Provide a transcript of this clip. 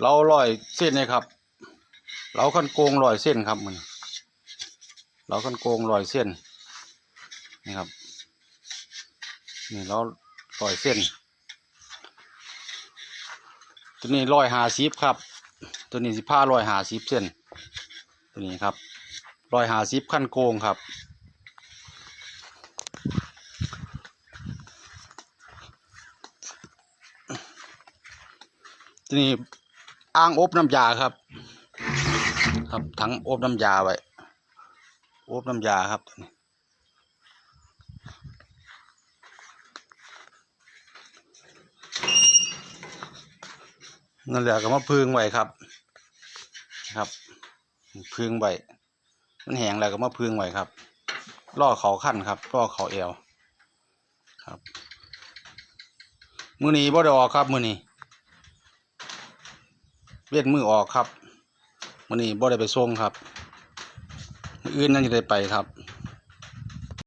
เราลอยเส้นนี่ครับเราคันโกงลอยเส้นครับมันเราคันโกงลอยเส้นนี่ครับนี่เราลอยเส้น ตัวนี้ลอยหาสิบครับ ตัวนี้สิผ้าลอยหาสิบเส้น ตัวนี้ครับลอยหาสิบขั้นโกงครับตัวนี้ อ่างอบน้ำยาครับ ครับถังอบน้ำยาไว้อบน้ำยาครับนั่นแหละก็มาพึ่งไว้ครับ ครับ พึ่งไว้มันแห้งแล้วก็มาพึ่งไว้ครับล่อเขาขั้นครับล่อเขาเอวครับ มือนี้บ่ได้ออกครับ มือนี้ เวียนมือออกครับวันนี้บ่ได้ไปส่งครับมื้ออื่นนั่นจะได้ไปครับ